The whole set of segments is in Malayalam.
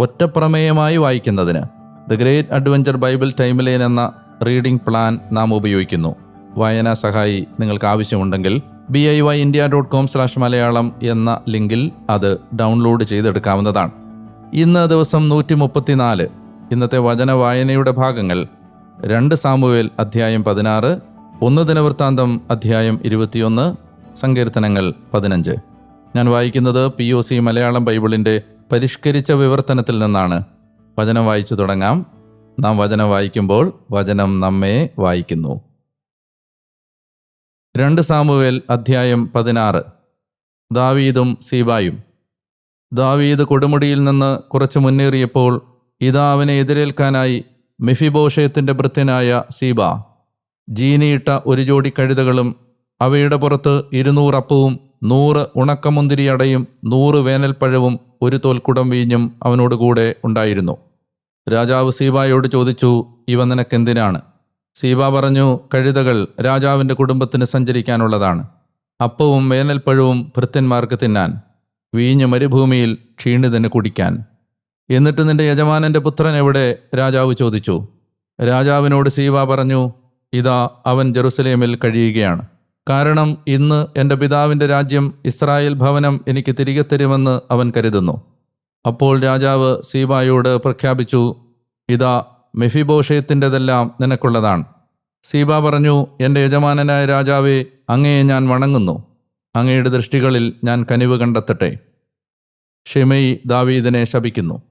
ഒറ്റപ്രമേയമായി വായിക്കുന്നതിന് the great adventure Bible timeline എന്ന റീഡിംഗ് പ്ലാൻ നാം ഉപയോഗിക്കുന്നു. വായനാ സഹായി നിങ്ങൾക്ക് ആവശ്യമുണ്ടെങ്കിൽ B I Y India dot com slash Malayalam എന്ന ലിങ്കിൽ അത് ഡൗൺലോഡ് ചെയ്തെടുക്കാവുന്നതാണ്. ഇന്ന് ദിവസം നൂറ്റി മുപ്പത്തിനാല് ഇന്നത്തെ വചന വായനയുടെ ഭാഗങ്ങൾ രണ്ട് സാമുവേൽ അധ്യായം പതിനാറ് ഒന്ന് ദിനവൃത്താന്തം അധ്യായം ഇരുപത്തിയൊന്ന് സങ്കീർത്തനങ്ങൾ പതിനഞ്ച്. ഞാൻ വായിക്കുന്നത് പി ഒ സി മലയാളം ബൈബിളിന്റെ പരിഷ്കരിച്ച വിവർത്തനത്തിൽ നിന്നാണ് വചനം വായിച്ചു തുടങ്ങാം. നാം വചനം വായിക്കുമ്പോൾ വചനം നമ്മെ വായിക്കുന്നു. രണ്ട് സാമുവേൽ അധ്യായം പതിനാറ്. ദാവീദും സീബായും. ദാവീദ് കൊടുമുടിയിൽ നിന്ന് കുറച്ച് മുന്നേറിയപ്പോൾ ഇതാ അവനെ എതിരേൽക്കാനായി മെഫിബോഷയത്തിന്റെ ഭൃത്യനായ സീബ. ജീനിയിട്ട ഒരു ജോടി കഴുതകളും അവയുടെ പുറത്ത് ഇരുന്നൂറ് അപ്പവും നൂറ് ഉണക്കമുന്തിരിയടയും നൂറ് വേനൽപ്പഴവും ഒരു തോൽക്കുടം വീഞ്ഞും അവനോട് കൂടെ ഉണ്ടായിരുന്നു. രാജാവ് സീബായോട് ചോദിച്ചു ഇവ നിനക്കെന്തിനാണ്? സീബ പറഞ്ഞു കഴുതകൾ രാജാവിന്റെ കുടുംബത്തിന് സഞ്ചരിക്കാനുള്ളതാണ്. അപ്പവും വേനൽപ്പഴവും ഭൃത്യന്മാർക്ക് തിന്നാൻ. വീഞ്ഞ് മരുഭൂമിയിൽ ക്ഷീണിതന് കുടിക്കാൻ. എന്നിട്ട് നിന്റെ യജമാനന്റെ പുത്രൻ എവിടെ? രാജാവ് ചോദിച്ചു. രാജാവിനോട് സീവ പറഞ്ഞു ഇതാ അവൻ ജെറുസലേമിൽ കഴിയുകയാണ്. കാരണം ഇന്ന് എന്റെ പിതാവിന്റെ രാജ്യം ഇസ്രായേൽ ഭവനം എനിക്ക് തിരികെ തരുമെന്ന് അവൻ കരുതുന്നു. അപ്പോൾ രാജാവ് സീബായോട് പ്രഖ്യാപിച്ചു ഇതാ മെഫിബോഷയത്തിന്റെതെല്ലാം നിനക്കുള്ളതാണ്. സീബ പറഞ്ഞു എന്റെ യജമാനനായ രാജാവെ അങ്ങയെ ഞാൻ വണങ്ങുന്നു. അങ്ങയുടെ ദൃഷ്ടികളിൽ ഞാൻ കനിവ് കണ്ടെത്തട്ടെ. ഷിമയി ദാവീദിനെ ശപിക്കുന്നു.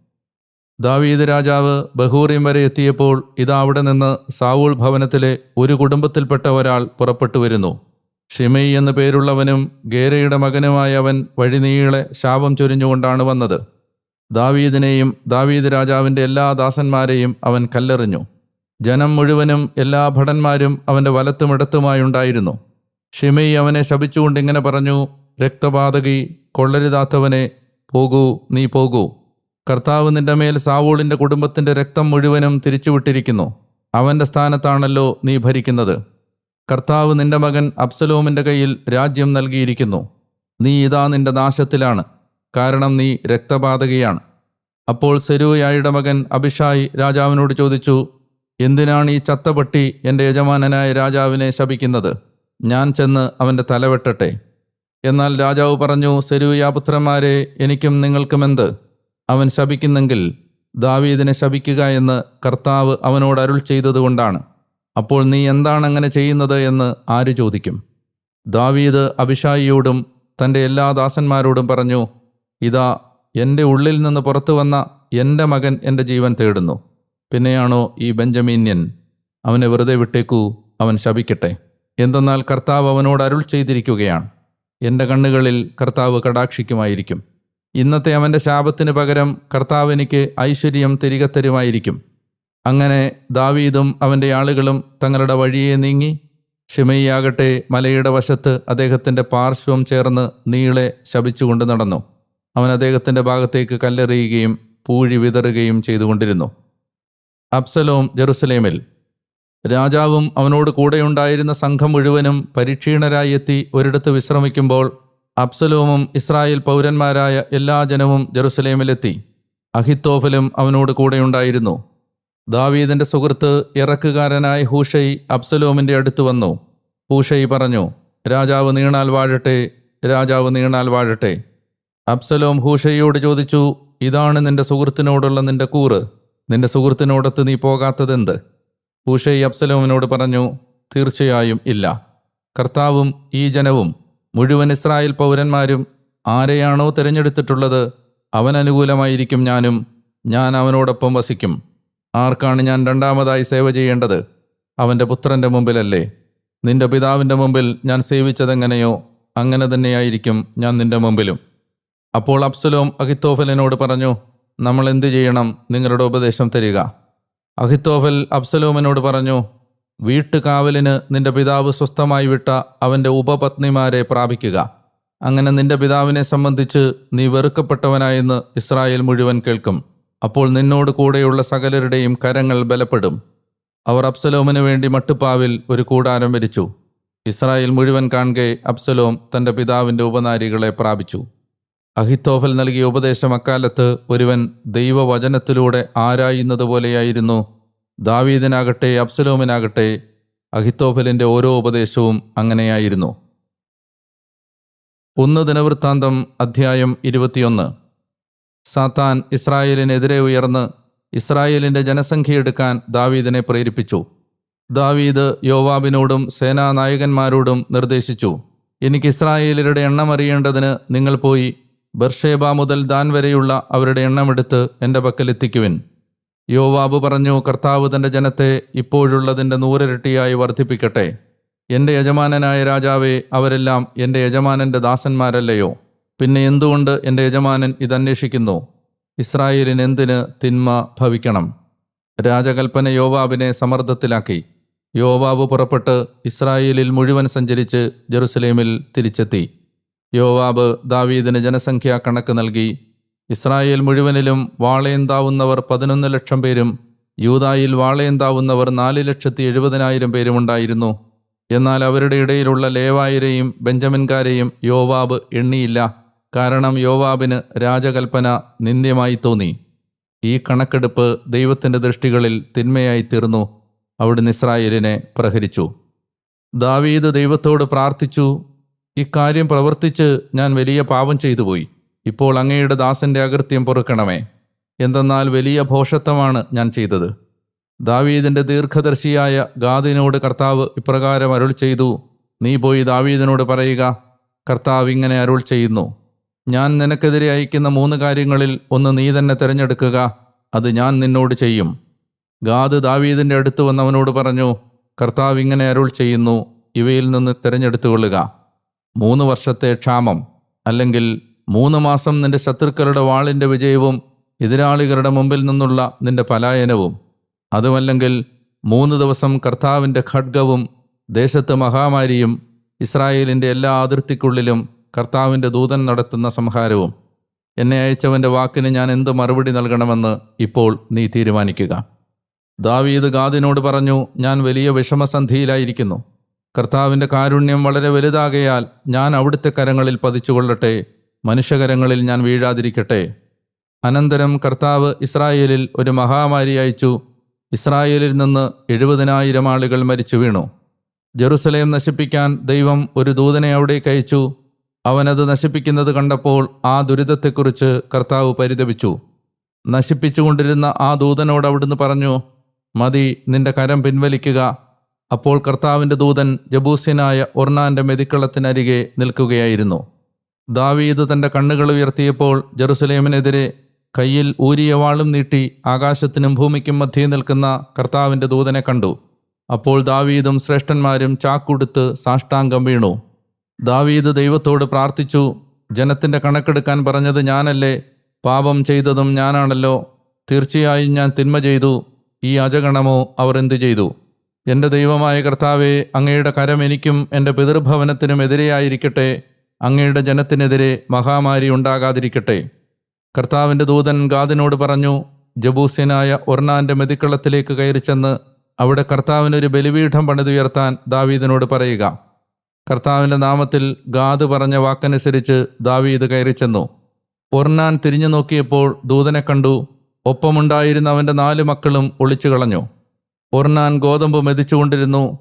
ദാവീദ് രാജാവ് ബഹൂറിം വരെ എത്തിയപ്പോൾ ഇതാ അവിടെ നിന്ന് സാവൂൾ ഭവനത്തിലെ ഒരു കുടുംബത്തിൽപ്പെട്ട ഒരാൾ പുറപ്പെട്ടു വരുന്നു. ഷിമയി എന്നു പേരുള്ളവനും ഗേരയുടെ മകനുമായ അവൻ വഴിനീളെ ശാപം ചൊരിഞ്ഞുകൊണ്ടാണ് വന്നത്. ദാവീദിനെയും ദാവീദ് രാജാവിന്റെ എല്ലാ ദാസന്മാരെയും അവൻ കല്ലെറിഞ്ഞു. ജനം മുഴുവനും എല്ലാ ഭടന്മാരും അവന്റെ വലത്തും ഇടത്തുമായുണ്ടായിരുന്നു ഷിമയി അവനെ ശപിച്ചുകൊണ്ട് ഇങ്ങനെ പറഞ്ഞു രക്തപാതകി കൊള്ളരുതാത്തവനെ പോകൂ നീ പോകൂ. കർത്താവ് നിന്റെ മേൽ സാവൂളിന്റെ കുടുംബത്തിന്റെ രക്തം മുഴുവനും തിരിച്ചുവിട്ടിരിക്കുന്നു. അവന്റെ സ്ഥാനത്താണല്ലോ നീ ഭരിക്കുന്നത്. കർത്താവ് നിന്റെ മകൻ അബ്സലോമിന്റെ കയ്യിൽ രാജ്യം നൽകിയിരിക്കുന്നു. നീ ഇതാ നിന്റെ നാശത്തിലാണ്. കാരണം നീ രക്തപാതകയാണ്. അപ്പോൾ സെരൂയായുടെ മകൻ അഭിഷായി രാജാവിനോട് ചോദിച്ചു എന്തിനാണ് ഈ ചത്തപട്ടി എന്റെ യജമാനനായ രാജാവിനെ ശപിക്കുന്നത്? ഞാൻ ചെന്ന് അവന്റെ തലവെട്ടട്ടെ എന്നാൽ രാജാവ് പറഞ്ഞു സെരൂയാപുത്രന്മാരെ എനിക്കും നിങ്ങൾക്കുമെന്ത് അവൻ ശപിക്കുന്നെങ്കിൽ ദാവീദിനെ ശപിക്കുക എന്ന് കർത്താവ് അവനോട് അരുൾ ചെയ്തതുകൊണ്ടാണ്. അപ്പോൾ നീ എന്താണ് അങ്ങനെ ചെയ്യുന്നത് എന്ന് ആര് ചോദിക്കും? ദാവീദ് അഭിഷായിയോടും തന്റെ എല്ലാ ദാസന്മാരോടും പറഞ്ഞു ഇതാ എന്റെ ഉള്ളിൽ നിന്ന് പുറത്തു വന്ന എന്റെ മകൻ എന്റെ ജീവൻ തേടുന്നു. പിന്നെയാണോ ഈ ബെഞ്ചമീന്യൻ? അവനെ വെറുതെ വിട്ടേക്കൂ അവൻ ശപിക്കട്ടെ. എന്തെന്നാൽ കർത്താവ് അവനോട് അരുൾ ചെയ്തിരിക്കുകയാണ്. എന്റെ കണ്ണുകളിൽ കർത്താവ് കടാക്ഷിക്കുമായിരിക്കും. ഇന്നത്തെ അവന്റെ ശാപത്തിന് പകരം കർത്താവ് എനിക്ക് ഐശ്വര്യം തിരികെ തരുമായിരിക്കും. അങ്ങനെ ദാവീദും അവന്റെ ആളുകളും തങ്ങളുടെ വഴിയെ നീങ്ങി. ഷിമയിയാകട്ടെ മലയുടെ വശത്ത് അദ്ദേഹത്തിന്റെ പാർശ്വം ചേർന്ന് നീളെ ശപിച്ചുകൊണ്ട് നടന്നു. അവൻ അദ്ദേഹത്തിന്റെ ഭാഗത്തേക്ക് കല്ലെറിയുകയും പൂഴി വിതറുകയും ചെയ്തുകൊണ്ടിരുന്നു. അബ്സലോം ജെറുസലേമിൽ. രാജാവും അവനോട് കൂടെയുണ്ടായിരുന്ന സംഘം മുഴുവനും പരീക്ഷീണരായി എത്തി ഒരിടത്ത് വിശ്രമിക്കുമ്പോൾ അബ്സലോമും ഇസ്രായേൽ പൗരന്മാരായ എല്ലാ ജനവും ജെറുസലേമിലെത്തി. അഹിത്തോഫലും അവനോട് കൂടെയുണ്ടായിരുന്നു. ദാവീദിന്റെ സുഹൃത്ത് ഇറക്കുകാരനായ ഹൂഷൈ അബ്സലോമിന്റെ അടുത്ത് വന്നു. ഹൂഷൈ പറഞ്ഞു രാജാവ് നീണാൽ വാഴട്ടെ രാജാവ് നീണാൽ വാഴട്ടെ. അബ്സലോം ഹൂഷയോട് ചോദിച്ചു ഇതാണ് നിന്റെ സുഹൃത്തിനോടുള്ള നിന്റെ കൂറ്? നിന്റെ സുഹൃത്തിനോടൊത്ത് നീ പോകാത്തതെന്ത്? ഹൂഷൈ അബ്സലോമിനോട് പറഞ്ഞു തീർച്ചയായും ഇല്ല. കർത്താവും ഈ ജനവും മുഴുവൻ ഇസ്രായേൽ പൗരന്മാരും ആരെയാണോ തിരഞ്ഞെടുത്തിട്ടുള്ളത് അവനനുകൂലമായിരിക്കും ഞാനും ഞാൻ അവനോടൊപ്പം വസിക്കും. ആർക്കാണ് ഞാൻ രണ്ടാമതായി സേവ ചെയ്യേണ്ടത്? അവന്റെ പുത്രന്റെ മുമ്പിലല്ലേ? നിന്റെ പിതാവിന്റെ മുമ്പിൽ ഞാൻ സേവിച്ചതെങ്ങനെയോ അങ്ങനെ തന്നെയായിരിക്കും ഞാൻ നിന്റെ മുമ്പിലും. അപ്പോൾ അബ്സലോം അഹിത്തോഫലിനോട് പറഞ്ഞു നമ്മൾ എന്തു ചെയ്യണം? നിങ്ങളുടെ ഉപദേശം തരിക. അഹിത്തോഫൽ അബ്സലോമിനോട് പറഞ്ഞു വീട്ടുകാവലിന് നിന്റെ പിതാവ് സ്വസ്ഥമായി വിട്ട അവന്റെ ഉപപത്നിമാരെ പ്രാപിക്കുക. അങ്ങനെ നിന്റെ പിതാവിനെ സംബന്ധിച്ച് നീ വെറുക്കപ്പെട്ടവനായെന്ന് ഇസ്രായേൽ മുഴുവൻ കേൾക്കും. അപ്പോൾ നിന്നോട് കൂടെയുള്ള സകലരുടെയും കരങ്ങൾ ബലപ്പെടും. അവർ അബ്സലോമിന് വേണ്ടി മട്ടുപ്പാവിൽ ഒരു കൂടാരം വരിച്ചു. ഇസ്രായേൽ മുഴുവൻ കാണുകെ അബ്സലോം തന്റെ പിതാവിന്റെ ഉപനാരികളെ പ്രാപിച്ചു. അഹിത്തോഫൽ നൽകിയ ഉപദേശം അക്കാലത്ത് ഒരുവൻ ദൈവവചനത്തിലൂടെ ആരായുന്നത് പോലെയായിരുന്നു. ദാവീദിനാകട്ടെ അബ്സലോമിനാകട്ടെ അഹിത്തോഫലിന്റെ ഓരോ ഉപദേശവും അങ്ങനെയായിരുന്നു. ഒന്ന് ദിനവൃത്താന്തം അധ്യായം ഇരുപത്തിയൊന്ന്. സാത്താൻ ഇസ്രായേലിനെതിരെ ഉയർന്ന് ഇസ്രായേലിന്റെ ജനസംഖ്യ എടുക്കാൻ ദാവീദിനെ പ്രേരിപ്പിച്ചു. ദാവീദ് യോവാബിനോടും സേനാനായകന്മാരോടും നിർദ്ദേശിച്ചു എനിക്ക് ഇസ്രായേലരുടെ എണ്ണം അറിയേണ്ടതിന് നിങ്ങൾ പോയി ബർഷേബ മുതൽ ദാൻ വരെയുള്ള അവരുടെ എണ്ണമെടുത്ത് എന്റെ പക്കലെത്തിക്കുവിൻ യോവാബ് പറഞ്ഞു കർത്താവ് തന്റെ ജനത്തെ ഇപ്പോഴുള്ളതിന്റെ നൂറിരട്ടിയായി വർദ്ധിപ്പിക്കട്ടെ. എന്റെ യജമാനനായ രാജാവേ അവരെല്ലാം എന്റെ യജമാനന്റെ ദാസന്മാരല്ലയോ? പിന്നെ എന്തുകൊണ്ട് എന്റെ യജമാനൻ ഇതന്വേഷിക്കുന്നു? ഇസ്രായേലിന് എന്തിന് തിന്മ ഭവിക്കണം? രാജകൽപ്പന യോവാബിനെ സമ്മർദ്ദത്തിലാക്കി. യോവാബ് പുറപ്പെട്ട് ഇസ്രായേലിൽ മുഴുവൻ സഞ്ചരിച്ച് ജെറുസലേമിൽ തിരിച്ചെത്തി. യോവാബ് ദാവീദിന് ജനസംഖ്യാ കണക്ക് നൽകി. ഇസ്രായേൽ മുഴുവനിലും വാളേന്താവുന്നവർ പതിനൊന്ന് ലക്ഷം പേരും യൂതായിൽ വാളേന്താവുന്നവർ നാല് ലക്ഷത്തി എഴുപതിനായിരം പേരും ഉണ്ടായിരുന്നു. എന്നാൽ അവരുടെ ഇടയിലുള്ള ലേവായരെയും ബെഞ്ചമിൻകാരെയും യോവാബ് എണ്ണിയില്ല. കാരണം യോവാബിന് രാജകൽപ്പന നിന്ദ്യമായി തോന്നി. ഈ കണക്കെടുപ്പ് ദൈവത്തിന്റെ ദൃഷ്ടികളിൽ തിന്മയായി തീർന്നു. അവിടുന്ന് ഇസ്രായേലിനെ പ്രഹരിച്ചു. ദാവീദ് ദൈവത്തോട് പ്രാർത്ഥിച്ചു. ഇക്കാര്യം പ്രവർത്തിച്ച് ഞാൻ വലിയ പാപം ചെയ്തു പോയി ഇപ്പോൾ അങ്ങയുടെ ദാസന്റെ അകൃത്യം പൊറുക്കണമേ. എന്തെന്നാൽ വലിയ ഭോഷത്വമാണ് ഞാൻ ചെയ്തത്. ദാവീദിന്റെ ദീർഘദർശിയായ ഗാദിനോട് കർത്താവ് ഇപ്രകാരം അരുൾ ചെയ്തു. നീ പോയി ദാവീദിനോട് പറയുക. കർത്താവ് ഇങ്ങനെ അരുൾ ചെയ്യുന്നു. ഞാൻ നിനക്കെതിരെ അയക്കുന്ന മൂന്ന് കാര്യങ്ങളിൽ ഒന്ന് നീ തന്നെ തിരഞ്ഞെടുക്കുക. അത് ഞാൻ നിന്നോട് ചെയ്യും. ഗാദ് ദാവീദിന്റെ അടുത്ത് വന്നവനോട് പറഞ്ഞു കർത്താവ് ഇങ്ങനെ അരുൾ ചെയ്യുന്നു ഇവയിൽ നിന്ന് തിരഞ്ഞെടുത്തുകൊള്ളുക. മൂന്ന് വർഷത്തെ ക്ഷാമം അല്ലെങ്കിൽ മൂന്ന് മാസം നിന്റെ ശത്രുക്കളുടെ വാളിന്റെ വിജയവും എതിരാളികളുടെ മുമ്പിൽ നിന്നുള്ള നിന്റെ പലായനവും. അതുമല്ലെങ്കിൽ മൂന്ന് ദിവസം കർത്താവിന്റെ ഖഡ്ഗവും ദേശത്ത് മഹാമാരിയും ഇസ്രായേലിന്റെ എല്ലാ അതിർത്തിക്കുള്ളിലും കർത്താവിന്റെ ദൂതൻ നടത്തുന്ന സംഹാരവും. എന്നെ അയച്ചവന്റെ വാക്കിന് ഞാൻ എന്ത് മറുപടി നൽകണമെന്ന് ഇപ്പോൾ നീ തീരുമാനിക്കുക. ദാവീദ് ഗാദിനോട് പറഞ്ഞു ഞാൻ വലിയ വിഷമസന്ധിയിലായിരിക്കുന്നു. കർത്താവിന്റെ കാരുണ്യം വളരെ വലുതാകയാൽ ഞാൻ അവിടുത്തെ കരങ്ങളിൽ പതിച്ചുകൊള്ളട്ടെ മനുഷ്യകരങ്ങളിൽ ഞാൻ വീഴാതിരിക്കട്ടെ. അനന്തരം കർത്താവ് ഇസ്രായേലിൽ ഒരു മഹാമാരി അയച്ചു. ഇസ്രായേലിൽ നിന്ന് എഴുപതിനായിരം ആളുകൾ മരിച്ചു വീണു. ജെറുസലേം നശിപ്പിക്കാൻ ദൈവം ഒരു ദൂതനെ അവിടേക്ക് അയച്ചു. അവനത് നശിപ്പിക്കുന്നത് കണ്ടപ്പോൾ ആ ദുരിതത്തെക്കുറിച്ച് കർത്താവ് പരിതപിച്ചു. നശിപ്പിച്ചുകൊണ്ടിരുന്ന ആ ദൂതനോട് അവിടുന്ന് പറഞ്ഞു മതി നിന്റെ കരം പിൻവലിക്കുക. അപ്പോൾ കർത്താവിന്റെ ദൂതൻ ജബൂസ്യനായ ഒർണാന്റെ മെതിക്കളത്തിനരികെ നിൽക്കുകയായിരുന്നു. ദാവീദ് തന്റെ കണ്ണുകൾ ഉയർത്തിയപ്പോൾ ജെറുസലേമിനെതിരെ കയ്യിൽ ഊരിയ വാളും നീട്ടി ആകാശത്തിനും ഭൂമിക്കും മധ്യേ നിൽക്കുന്ന കർത്താവിന്റെ ദൂതനെ കണ്ടു. അപ്പോൾ ദാവീദും ശ്രേഷ്ഠന്മാരും ചാക്കുടുത്ത് സാഷ്ടാംഗം വീണു. ദാവീദ് ദൈവത്തോട് പ്രാർത്ഥിച്ചു ജനത്തിന്റെ കണക്കെടുക്കാൻ പറഞ്ഞത് ഞാനല്ലേ? പാപം ചെയ്തതും ഞാനാണല്ലോ. തീർച്ചയായും ഞാൻ തിന്മ ചെയ്തു. ഈ അജഗണമോ അവർ എന്തു ചെയ്തു? എന്റെ ദൈവമായ കർത്താവെ അങ്ങയുടെ കരം എനിക്കും എന്റെ പിതൃഭവനത്തിനും എതിരെയായിരിക്കട്ടെ. അങ്ങയുടെ ജനത്തിനെതിരെ മഹാമാരി ഉണ്ടാകാതിരിക്കട്ടെ. കർത്താവിന്റെ ദൂതൻ ഗാദിനോട് പറഞ്ഞു ജബൂസ്യനായ ഒർണാന്റെ മെതിക്കളത്തിലേക്ക് കയറി ചെന്ന് അവിടെ കർത്താവിനൊരു ബലിപീഠം പണിതുയർത്താൻ ദാവീദിനോട് പറയുക. കർത്താവിന്റെ നാമത്തിൽ ഗാദ് പറഞ്ഞ വാക്കനുസരിച്ച് ദാവീദ് കയറി ചെന്നു. ഒർണാൻ തിരിഞ്ഞു നോക്കിയപ്പോൾ ദൂതനെ കണ്ടു. ഒപ്പമുണ്ടായിരുന്ന അവന്റെ നാല് മക്കളും ഒളിച്ചു കളഞ്ഞു. ഒർണാൻ ഗോതമ്പ് മെതിച്ചുകൊണ്ടിരുന്നു.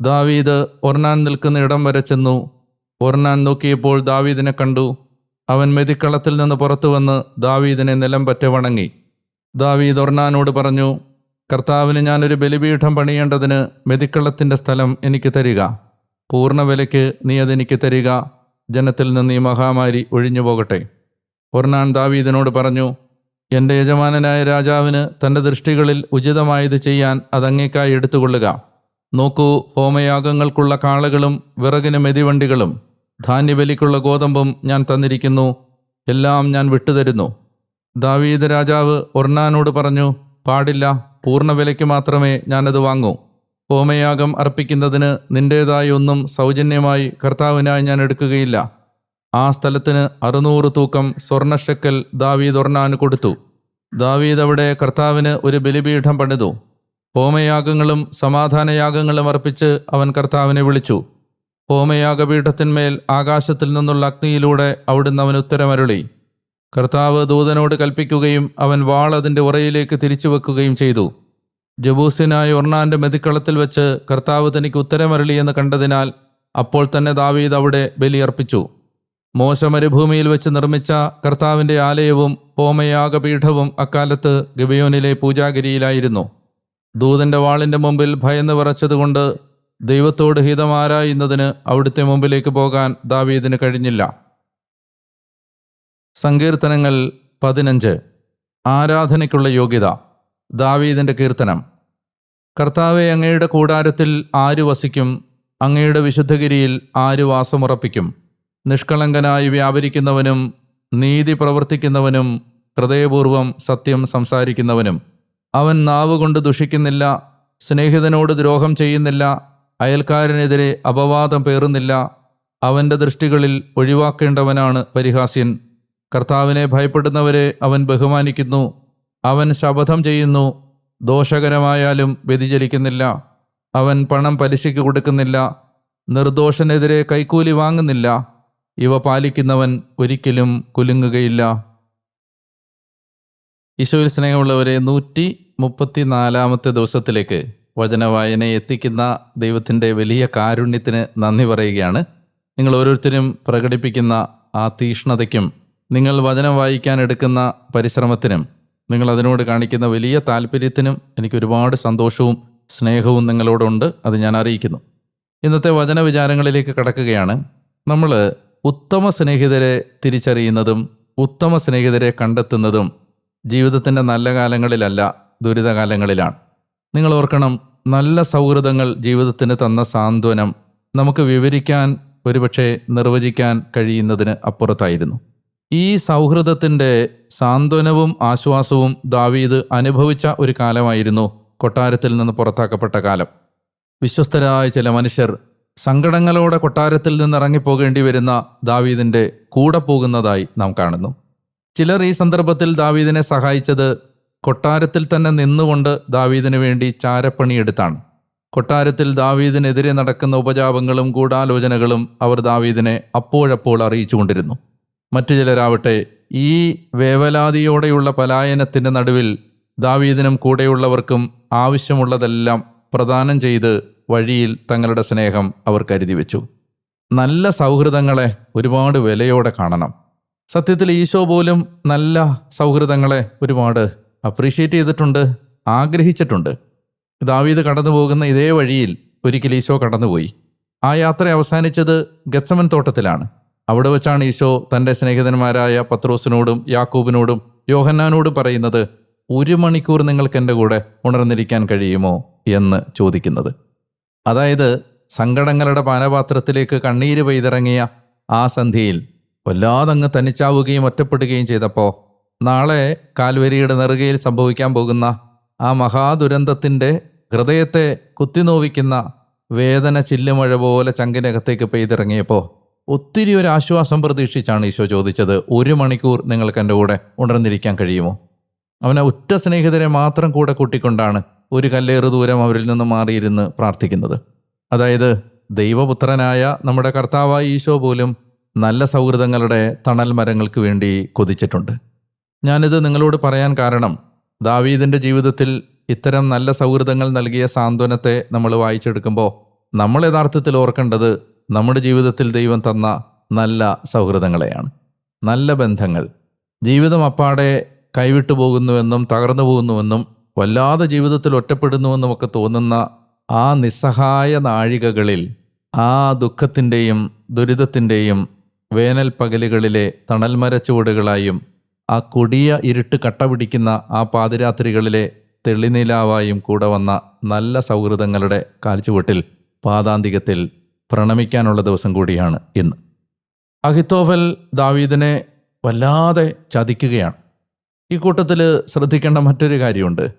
ദാവീദ് ഒർണാൻ നിൽക്കുന്ന ഇടം വരെ ചെന്നു. ഒർണാൻ നോക്കിയപ്പോൾ ദാവീദിനെ കണ്ടു. അവൻ മെതിക്കളത്തിൽ നിന്ന് പുറത്തു വന്ന് ദാവീദിനെ നിലം പറ്റ വണങ്ങി. ദാവീദ് ഒർണാനോട് പറഞ്ഞു കർത്താവിന് ഞാനൊരു ബലിപീഠം പണിയേണ്ടതിന് മെതിക്കളത്തിന്റെ സ്ഥലം എനിക്ക് തരിക. പൂർണ വിലയ്ക്ക് നീ അതെനിക്ക് തരിക. ജനത്തിൽ നിന്ന് ഈ മഹാമാരി ഒഴിഞ്ഞു പോകട്ടെ. ഒർണാൻ ദാവീദിനോട് പറഞ്ഞു എന്റെ യജമാനനായ രാജാവിന് തന്റെ ദൃഷ്ടികളിൽ ഉചിതമായത് ചെയ്യാൻ അതങ്ങേക്കായി എടുത്തുകൊള്ളുക. നോക്കൂ ഹോമയാഗങ്ങൾക്കുള്ള കാളകളും വിറകിന് മെതിവണ്ടികളും ധാന്യബലിക്കുള്ള ഗോതമ്പും ഞാൻ തന്നിരിക്കുന്നു. എല്ലാം ഞാൻ വിട്ടുതരുന്നു. ദാവീദ് രാജാവ് ഒർണാനോട് പറഞ്ഞു പാടില്ല പൂർണ വിലയ്ക്ക് മാത്രമേ ഞാനത് വാങ്ങൂ. ഹോമയാഗം അർപ്പിക്കുന്നതിന് നിന്റേതായ ഒന്നും സൗജന്യമായി കർത്താവിനായി ഞാൻ എടുക്കുകയില്ല. ആ സ്ഥലത്തിന് അറുന്നൂറ് തൂക്കം സ്വർണശക്കൽ ദാവീദ് ഒർണാന് കൊടുത്തു. ദാവീദ് അവിടെ കർത്താവിന് ഒരു ബലിപീഠം പണിതു. ഹോമയാഗങ്ങളും സമാധാനയാഗങ്ങളും അർപ്പിച്ച് അവൻ കർത്താവിനെ വിളിച്ചു. ഹോമയാഗപീഠത്തിന്മേൽ ആകാശത്തിൽ നിന്നുള്ള അഗ്നിയിലൂടെ അവിടുന്ന് അവൻ ഉത്തരമരുളി. കർത്താവ് ദൂതനോട് കൽപ്പിക്കുകയും അവൻ വാൾ അതിന്റെ ഉറയിലേക്ക് തിരിച്ചു വെക്കുകയും ചെയ്തു. ജബൂസിനായ ഒർണാന്റെ മെതിക്കളത്തിൽ വെച്ച് കർത്താവ് തനിക്ക് ഉത്തരമരളി എന്ന് കണ്ടതിനാൽ അപ്പോൾ തന്നെ ദാവീദ് അവിടെ ബലിയർപ്പിച്ചു. മോശ മരുഭൂമിയിൽ വെച്ച് നിർമ്മിച്ച കർത്താവിന്റെ ആലയവും ഹോമയാഗപീഠവും അക്കാലത്ത് ഗബിയോനിലെ പൂജാഗിരിയിലായിരുന്നു. ദൂതന്റെ വാളിന്റെ മുമ്പിൽ ഭയന്ന് വിറച്ചതുകൊണ്ട് ദൈവത്തോട് ഹിതമാരായുന്നതിന് അവിടുത്തെ മുമ്പിലേക്ക് പോകാൻ ദാവീദിന് കഴിഞ്ഞില്ല. സങ്കീർത്തനങ്ങൾ പതിനഞ്ച്. ആരാധനയ്ക്കുള്ള യോഗ്യത. ദാവീദിന്റെ കീർത്തനം. കർത്താവെ അങ്ങയുടെ കൂടാരത്തിൽ ആര് വസിക്കും? അങ്ങയുടെ വിശുദ്ധഗിരിയിൽ ആര് വാസമുറപ്പിക്കും? നിഷ്കളങ്കനായി വ്യാപരിക്കുന്നവനും നീതി പ്രവർത്തിക്കുന്നവനും ഹൃദയപൂർവം സത്യം സംസാരിക്കുന്നവനും. അവൻ നാവുകൊണ്ട് ദുഷിക്കുന്നില്ല സ്നേഹിതനോട് ദ്രോഹം ചെയ്യുന്നില്ല അയൽക്കാരനെതിരെ അപവാദം പേറുന്നില്ല. അവന്റെ ദൃഷ്ടികളിൽ ഒഴിവാക്കേണ്ടവനാണ് പരിഹാസ്യൻ. കർത്താവിനെ ഭയപ്പെടുന്നവരെ അവൻ ബഹുമാനിക്കുന്നു. അവൻ ശപഥം ചെയ്യുന്നു. ദോഷകരമായാലും വ്യതിചലിക്കുന്നില്ല. അവൻ പണം പലിശയ്ക്ക് കൊടുക്കുന്നില്ല. നിർദോഷനെതിരെ കൈക്കൂലി വാങ്ങുന്നില്ല. ഇവ പാലിക്കുന്നവൻ ഒരിക്കലും കുലുങ്ങുകയില്ല. ഈശോയിൽ സ്നേഹമുള്ളവരെ നൂറ്റി മുപ്പത്തി നാലാമത്തെ ദിവസത്തിലേക്ക് വചനവായന എത്തിക്കുന്ന ദൈവത്തിന്റെ വലിയ കാരുണ്യത്തിന് നന്ദി പറയുകയാണ്. നിങ്ങൾ ഓരോരുത്തരും പ്രകടിപ്പിക്കുന്ന ആ തീഷ്ണതയ്ക്കും നിങ്ങൾ വചനം വായിക്കാൻ എടുക്കുന്ന പരിശ്രമത്തിനും നിങ്ങൾ അതിനോട് കാണിക്കുന്ന വലിയ താല്പര്യത്തിനും എനിക്ക് ഒരുപാട് സന്തോഷവും സ്നേഹവും നിങ്ങളോടുണ്ട് അത് ഞാൻ അറിയിക്കുന്നു. ഇന്നത്തെ വചന വിചാരങ്ങളിലേക്ക് കടക്കുകയാണ്. നമ്മൾ ഉത്തമ സ്നേഹിതരെ തിരിച്ചറിയുന്നതും ഉത്തമ സ്നേഹിതരെ കണ്ടെത്തുന്നതും ജീവിതത്തിന്റെ നല്ല കാലങ്ങളിലല്ല ദുരിതകാലങ്ങളിലാണ്. നിങ്ങൾ ഓർക്കണം നല്ല സൗഹൃദങ്ങൾ ജീവിതത്തിന് തന്ന സാന്ത്വനം നമുക്ക് വിവരിക്കാൻ ഒരുപക്ഷെ നിർവചിക്കാൻ കഴിയുന്നതിന് അപ്പുറത്തായിരുന്നു. ഈ സൗഹൃദത്തിന്റെ സാന്ത്വനവും ആശ്വാസവും ദാവീദ് അനുഭവിച്ച ഒരു കാലമായിരുന്നു കൊട്ടാരത്തിൽ നിന്ന് പുറത്താക്കപ്പെട്ട കാലം. വിശ്വസ്തരായ ചില മനുഷ്യർ സങ്കടങ്ങളോടെ കൊട്ടാരത്തിൽ നിന്ന് ഇറങ്ങിപ്പോകേണ്ടി വരുന്ന ദാവീദിന്റെ കൂടെ പോകുന്നതായി നാം കാണുന്നു. ചിലർ ഈ സന്ദർഭത്തിൽ ദാവീദിനെ സഹായിച്ചത് കൊട്ടാരത്തിൽ തന്നെ നിന്നുകൊണ്ട് ദാവീദിന് വേണ്ടി ചാരപ്പണിയെടുത്താണ്. കൊട്ടാരത്തിൽ ദാവീദിനെതിരെ നടക്കുന്ന ഉപജാപങ്ങളും ഗൂഢാലോചനകളും അവർ ദാവീദിനെ അപ്പോഴപ്പോൾ അറിയിച്ചുകൊണ്ടിരുന്നു. മറ്റു ചിലരാവട്ടെ ഈ വേവലാതിയോടെയുള്ള പലായനത്തിന്റെ നടുവിൽ ദാവീദിനും കൂടെയുള്ളവർക്കും ആവശ്യമുള്ളതെല്ലാം പ്രദാനം ചെയ്ത് വഴിയിൽ തങ്ങളുടെ സ്നേഹം അവർ കരുതി വെച്ചു. നല്ല സൗഹൃദങ്ങളെ ഒരുപാട് വിലയോടെ കാണണം. സത്യത്തിൽ ഈശോ പോലും നല്ല സൗഹൃദങ്ങളെ ഒരുപാട് അപ്രീഷിയേറ്റ് ചെയ്തിട്ടുണ്ട് ആഗ്രഹിച്ചിട്ടുണ്ട്. ദാവീദ് കടന്നു പോകുന്ന ഇതേ വഴിയിൽ ഒരിക്കൽ ഈശോ കടന്നുപോയി. ആ യാത്ര അവസാനിച്ചത് ഗച്ചമൻ തോട്ടത്തിലാണ്. അവിടെ വെച്ചാണ് ഈശോ തന്റെ സ്നേഹിതന്മാരായ പത്രോസിനോടും യാക്കൂബിനോടും യോഹന്നാനോടും പറയുന്നത് ഒരു മണിക്കൂർ നിങ്ങൾക്ക് എന്റെ കൂടെ ഉണർന്നിരിക്കാൻ കഴിയുമോ? എന്ന് ചോദിക്കുന്നത്. അതായത് സങ്കടങ്ങളുടെ പാനപാത്രത്തിലേക്ക് കണ്ണീര് പെയ്തിറങ്ങിയ ആ സന്ധ്യയിൽ വല്ലാതങ്ങ് തനിച്ചാവുകയും ഒറ്റപ്പെടുകയും ചെയ്തപ്പോൾ നാളെ കാൽവരിയുടെ നെറുകയിൽ സംഭവിക്കാൻ പോകുന്ന ആ മഹാദുരന്തത്തിന്റെ ഹൃദയത്തെ കുത്തിനോവിക്കുന്ന വേദന ചില്ലുമഴ പോലെ ചങ്കിനകത്തേക്ക് പെയ്തിറങ്ങിയപ്പോൾ ഒത്തിരി ഒരു ആശ്വാസം പ്രതീക്ഷിച്ചാണ് ഈശോ ചോദിച്ചത് ഒരു മണിക്കൂർ നിങ്ങൾക്ക് എന്റെ കൂടെ ഉണർന്നിരിക്കാൻ കഴിയുമോ? അവനെ ഉറ്റ സ്നേഹിതരെ മാത്രം കൂടെ കൂട്ടിക്കൊണ്ടാണ് ഒരു കല്ലേറ് ദൂരം അവരിൽ നിന്ന് മാറിയിരുന്ന് പ്രാർത്ഥിക്കുന്നത്. അതായത് ദൈവപുത്രനായ നമ്മുടെ കർത്താവായ ഈശോ പോലും നല്ല സൗഹൃദങ്ങളുടെ തണൽ മരങ്ങൾക്ക് വേണ്ടി കൊതിച്ചിട്ടുണ്ട്. ഞാനിത് നിങ്ങളോട് പറയാൻ കാരണം ദാവീദിന്റെ ജീവിതത്തിൽ ഇത്തരം നല്ല സൗഹൃദങ്ങൾ നൽകിയ സാന്ത്വനത്തെ നമ്മൾ വായിച്ചെടുക്കുമ്പോൾ നമ്മൾ യഥാർത്ഥത്തിൽ ഓർക്കേണ്ടത് നമ്മുടെ ജീവിതത്തിൽ ദൈവം തന്ന നല്ല സൗഹൃദങ്ങളെയാണ്. നല്ല ബന്ധങ്ങൾ. ജീവിതം അപ്പാടെ കൈവിട്ടു പോകുന്നുവെന്നും തകർന്നു പോകുന്നുവെന്നും വല്ലാതെ ജീവിതത്തിൽ ഒറ്റപ്പെടുന്നുവെന്നും ഒക്കെ തോന്നുന്ന ആ നിസ്സഹായ നാഴികകളിൽ ആ ദുഃഖത്തിന്റെയും ദുരിതത്തിന്റെയും വേനൽ പകലുകളിലെ തണൽമരച്ചുവടുകളായും ആ കൊടിയ ഇരുട്ട് കട്ട പിടിക്കുന്ന ആ പാതിരാത്രികളിലെ തെളിനിലാവായും കൂടെ വന്ന നല്ല സൗഹൃദങ്ങളുടെ കാൽച്ചുവട്ടിൽ പാതാന്തികത്തിൽ പ്രണമിക്കാനുള്ള ദിവസം കൂടിയാണ് ഇന്ന്. അഹിത്തോഫൽ ദാവീദിനെ വല്ലാതെ ചതിക്കുകയാണ്. ഈ കൂട്ടത്തിൽ ശ്രദ്ധിക്കേണ്ട മറ്റൊരു കാര്യമുണ്ട്.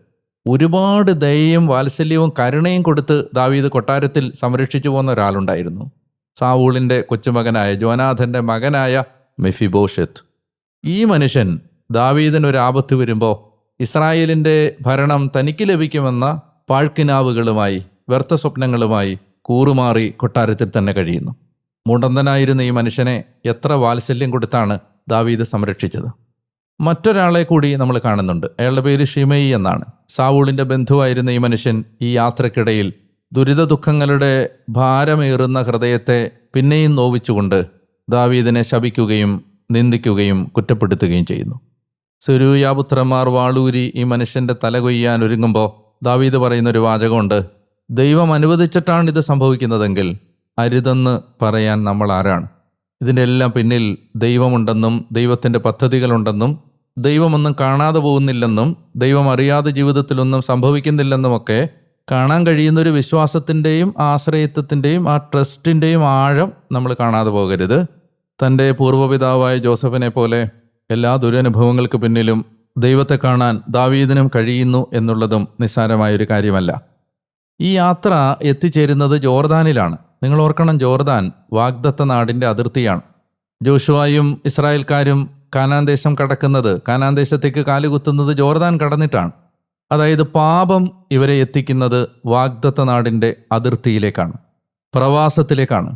ഒരുപാട് ദയയും വാത്സല്യവും കരുണയും കൊടുത്ത് ദാവീദ് കൊട്ടാരത്തിൽ സംരക്ഷിച്ചു പോകുന്ന ഒരാളുണ്ടായിരുന്നു സാവൂളിന്റെ കൊച്ചുമകനായ ജോനാഥന്റെ മകനായ മെഫിബോഷത്ത്. ഈ മനുഷ്യൻ ദാവീദിന് ഒരു ആപത്ത് വരുമ്പോൾ ഇസ്രായേലിന്റെ ഭരണം തനിക്ക് ലഭിക്കുമെന്ന പാഴ്ക്കിനാവുകളുമായി വ്യർത്ഥ സ്വപ്നങ്ങളുമായി കൂറുമാറി കൊട്ടാരത്തിൽ തന്നെ കഴിയുന്നു. മുടന്തനായിരുന്ന ഈ മനുഷ്യനെ എത്ര വാത്സല്യം കൊടുത്താണ് ദാവീദ് സംരക്ഷിച്ചത്. മറ്റൊരാളെ കൂടി നമ്മൾ കാണുന്നുണ്ട്. അയാളുടെ പേര് ഷിമയി എന്നാണ്. സാവൂളിന്റെ ബന്ധുവായിരുന്ന ഈ മനുഷ്യൻ ഈ യാത്രക്കിടയിൽ ദുരിത ദുഃഖങ്ങളുടെ ഭാരമേറുന്ന ഹൃദയത്തെ പിന്നെയും നോവിച്ചുകൊണ്ട് ദാവീദിനെ ശപിക്കുകയും നിന്ദിക്കുകയും കുറ്റപ്പെടുത്തുകയും ചെയ്യുന്നു. സുരൂയാപുത്രന്മാർ വാളൂരി ഈ മനുഷ്യന്റെ തല കൊയ്യാൻ ഒരുങ്ങുമ്പോൾ ദാവീദ് പറയുന്നൊരു വാചകമുണ്ട്. ദൈവം അനുവദിച്ചിട്ടാണ് ഇത് സംഭവിക്കുന്നതെങ്കിൽ അരുതെന്ന് പറയാൻ നമ്മൾ ആരാണ്? ഇതിന്റെ എല്ലാം പിന്നിൽ ദൈവമുണ്ടെന്നും ദൈവത്തിന്റെ പദ്ധതികളുണ്ടെന്നും ദൈവമൊന്നും കാണാതെ പോകുന്നില്ലെന്നും ദൈവം അറിയാതെ ജീവിതത്തിലൊന്നും സംഭവിക്കുന്നില്ലെന്നുമൊക്കെ കാണാൻ കഴിയുന്ന ഒരു വിശ്വാസത്തിന്റെയും ആശ്രയത്വത്തിന്റെയും ആ ട്രസ്റ്റിന്റെയും ആഴം നമ്മൾ കാണാതെ പോകരുത്. തന്റെ പൂർവപിതാവായ ജോസഫിനെ പോലെ എല്ലാ ദുരനുഭവങ്ങൾക്ക് പിന്നിലും ദൈവത്തെ കാണാൻ ദാവീദിനും കഴിയുന്നു എന്നുള്ളതും നിസ്സാരമായൊരു കാര്യമല്ല. ഈ യാത്ര എത്തിച്ചേരുന്നത് ജോർദാനിലാണ്. നിങ്ങൾ ഓർക്കണം ജോർദാൻ വാഗ്ദത്ത നാടിന്റെ അതിർത്തിയാണ്. ജോഷുവായും ഇസ്രായേൽക്കാരും കാനാൻ ദേശം കടക്കുന്നത് കാനാൻ ദേശത്തേക്ക് കാലുകുത്തുന്നത് ജോർദാൻ കടന്നിട്ടാണ്. അതായത് പാപം ഇവരെ എത്തിക്കുന്നത് വാഗ്ദത്ത നാടിന്റെ അതിർത്തിയിലേക്കാണ് പ്രവാസത്തിലേക്കാണ്.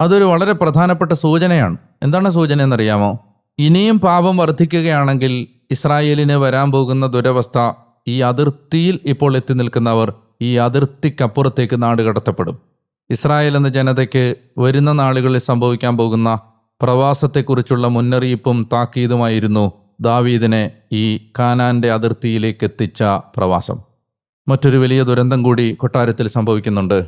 അതൊരു വളരെ പ്രധാനപ്പെട്ട സൂചനയാണ്. എന്താണ് സൂചന എന്നറിയാമോ ഇനിയും പാപം വർദ്ധിക്കുകയാണെങ്കിൽ ഇസ്രായേലിന് വരാൻ പോകുന്ന ദുരവസ്ഥ ഈ അതിർത്തിയിൽ ഇപ്പോൾ എത്തി നിൽക്കുന്നവർ ഈ അതിർത്തിക്കപ്പുറത്തേക്ക് നാട് കടത്തപ്പെടും. ഇസ്രായേൽ എന്ന ജനതയ്ക്ക് വരുന്ന നാളുകളിൽ സംഭവിക്കാൻ പോകുന്ന പ്രവാസത്തെക്കുറിച്ചുള്ള മുന്നറിയിപ്പും താക്കീതുമായിരുന്നു ദാവീദിനെ ഈ കാനാന്റെ അതിർത്തിയിലേക്ക് എത്തിച്ച പ്രവാസം. മറ്റൊരു വലിയ ദുരന്തം കൂടി കൊട്ടാരത്തിൽ സംഭവിക്കുന്നുണ്ട്.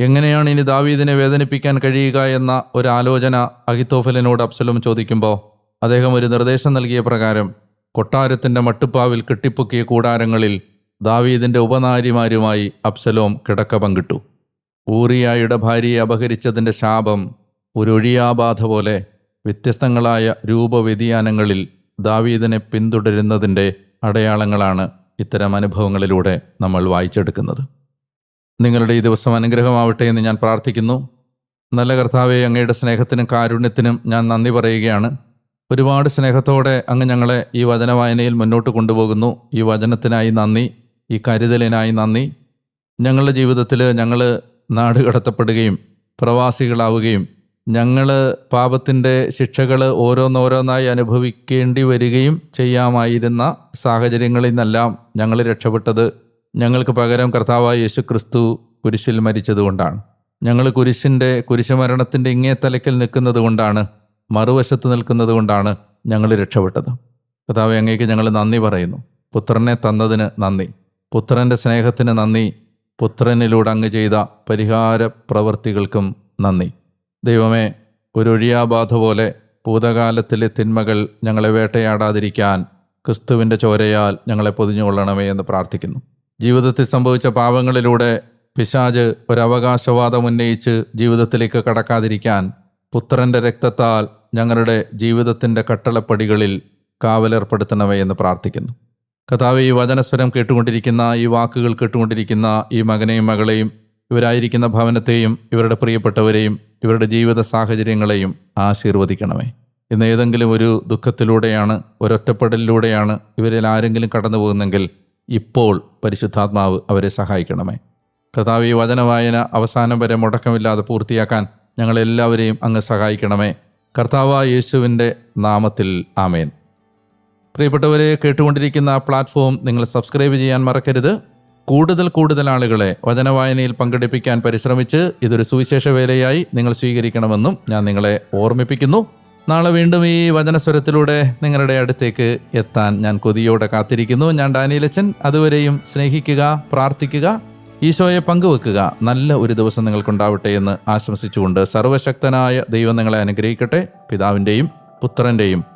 എങ്ങനെയാണ് ഇനി ദാവീദിനെ വേദനിപ്പിക്കാൻ കഴിയുക എന്ന ഒരു ആലോചന അഹിത്തോഫലിനോട് അബ്സലോം ചോദിക്കുമ്പോൾ അദ്ദേഹം ഒരു നിർദ്ദേശം നൽകിയ പ്രകാരം കൊട്ടാരത്തിന്റെ മട്ടുപ്പാവിൽ കെട്ടിപ്പൊക്കിയ കൂടാരങ്ങളിൽ ദാവീദിന്റെ ഉപനാരിമാരുമായി അബ്സലോം കിടക്ക പങ്കിട്ടു. ഊറിയായുടെ ഭാര്യയെ അപഹരിച്ചതിന്റെ ശാപം ഒരു ഒഴിയാബാധ പോലെ വ്യത്യസ്തങ്ങളായ രൂപവ്യതിയാനങ്ങളിൽ ദാവീദിനെ പിന്തുടരുന്നതിന്റെ അടയാളങ്ങളാണ് ഇത്തരം അനുഭവങ്ങളിലൂടെ നമ്മൾ വായിച്ചെടുക്കുന്നത്. നിങ്ങളുടെ ഈ ദിവസം അനുഗ്രഹമാവട്ടെ എന്ന് ഞാൻ പ്രാർത്ഥിക്കുന്നു. നല്ല കർത്താവെ അങ്ങയുടെ സ്നേഹത്തിനും കാരുണ്യത്തിനും ഞാൻ നന്ദി പറയുകയാണ്. ഒരുപാട് സ്നേഹത്തോടെ അങ്ങ് ഞങ്ങളെ ഈ വചന വായനയിൽ മുന്നോട്ട് കൊണ്ടുപോകുന്നു. ഈ വചനത്തിനായി നന്ദി. ഈ കരുതലിനായി നന്ദി. ഞങ്ങളുടെ ജീവിതത്തിൽ ഞങ്ങൾ നാട് കടത്തപ്പെടുകയും പ്രവാസികളാവുകയും ഞങ്ങൾ പാപത്തിന്റെ ശിക്ഷകൾ ഓരോന്നോരോന്നായി അനുഭവിക്കേണ്ടി വരികയും ചെയ്യാമായിരുന്ന സാഹചര്യങ്ങളിൽ നിന്നെല്ലാം ഞങ്ങൾ രക്ഷപ്പെട്ടത് ഞങ്ങൾക്ക് പകരം കർത്താവായ യേശു ക്രിസ്തു കുരിശിൽ മരിച്ചതുകൊണ്ടാണ്. ഞങ്ങൾ കുരിശിന്റെ കുരിശുമരണത്തിന്റെ ഇങ്ങേ തലയ്ക്കൽ നിൽക്കുന്നത് കൊണ്ടാണ് മറുവശത്ത് നിൽക്കുന്നത് കൊണ്ടാണ് ഞങ്ങൾ രക്ഷപ്പെട്ടത്. കർത്താവ് അങ്ങേക്ക് ഞങ്ങൾ നന്ദി പറയുന്നു. പുത്രനെ തന്നതിന് നന്ദി. പുത്രന്റെ സ്നേഹത്തിന് നന്ദി. പുത്രനിലൂടെ അങ്ങ് ചെയ്ത പരിഹാര പ്രവൃത്തികൾക്കും നന്ദി. ദൈവമേ ഒരു ഒഴിയാബാധ പോലെ ഭൂതകാലത്തിലെ തിന്മകൾ ഞങ്ങളെ വേട്ടയാടാതിരിക്കാൻ ക്രിസ്തുവിന്റെ ചോരയാൽ ഞങ്ങളെ പൊതിഞ്ഞുകൊള്ളണമേ എന്ന് പ്രാർത്ഥിക്കുന്നു. ജീവിതത്തിൽ സംഭവിച്ച പാപങ്ങളിലൂടെ പിശാജ് ഒരവകാശവാദം ഉന്നയിച്ച് ജീവിതത്തിലേക്ക് കടക്കാതിരിക്കാൻ പുത്രന്റെ രക്തത്താൽ ഞങ്ങളുടെ ജീവിതത്തിന്റെ കട്ടളപ്പടികളിൽ കാവലേർപ്പെടുത്തണമേ എന്ന് പ്രാർത്ഥിക്കുന്നു. കഥാവ് ഈ വചനസ്വരം കേട്ടുകൊണ്ടിരിക്കുന്ന ഈ വാക്കുകൾ കേട്ടുകൊണ്ടിരിക്കുന്ന ഈ മകനെയും മകളെയും ഇവരായിരിക്കുന്ന ഭവനത്തെയും ഇവരുടെ പ്രിയപ്പെട്ടവരെയും ഇവരുടെ ജീവിത സാഹചര്യങ്ങളെയും ആശീർവദിക്കണമേ. ഇന്ന് ഏതെങ്കിലും ഒരു ദുഃഖത്തിലൂടെയാണ് ഒരൊറ്റപ്പെടലിലൂടെയാണ് ഇവരിൽ ആരെങ്കിലും കടന്നു പോകുന്നെങ്കിൽ ഇപ്പോൾ പരിശുദ്ധാത്മാവ് അവരെ സഹായിക്കണമേ. കർത്താവ് ഈ വചനവായന അവസാനം വരെ മുടക്കമില്ലാതെ പൂർത്തിയാക്കാൻ ഞങ്ങളെല്ലാവരെയും അങ്ങ് സഹായിക്കണമേ. കർത്താവ് യേശുവിന്റെ നാമത്തിൽ ആമേൻ. പ്രിയപ്പെട്ടവരെ കേട്ടുകൊണ്ടിരിക്കുന്ന പ്ലാറ്റ്ഫോം നിങ്ങൾ സബ്സ്ക്രൈബ് ചെയ്യാൻ മറക്കരുത്. കൂടുതൽ കൂടുതൽ ആളുകളെ വചനവായനയിൽ പങ്കെടുപ്പിക്കാൻ പരിശ്രമിച്ച് ഇതൊരു സുവിശേഷ വേലയായി നിങ്ങൾ സ്വീകരിക്കണമെന്നും ഞാൻ നിങ്ങളെ ഓർമ്മിപ്പിക്കുന്നു. നാളെ വീണ്ടും ഈ വചനസ്വരത്തിലൂടെ നിങ്ങളുടെ അടുത്തേക്ക് എത്താൻ ഞാൻ കൊതിയോടെ കാത്തിരിക്കുന്നു. ഞാൻ ഡാനിയലച്ചൻ. അതുവരെയും സ്നേഹിക്കുക പ്രാർത്ഥിക്കുക ഈശോയെ പങ്കുവെക്കുക. നല്ല ഒരു ദിവസം നിങ്ങൾക്കുണ്ടാവട്ടെ എന്ന് ആശംസിച്ചുകൊണ്ട് സർവശക്തനായ ദൈവം നിങ്ങളെ അനുഗ്രഹിക്കട്ടെ. പിതാവിന്റെയും പുത്രന്റെയും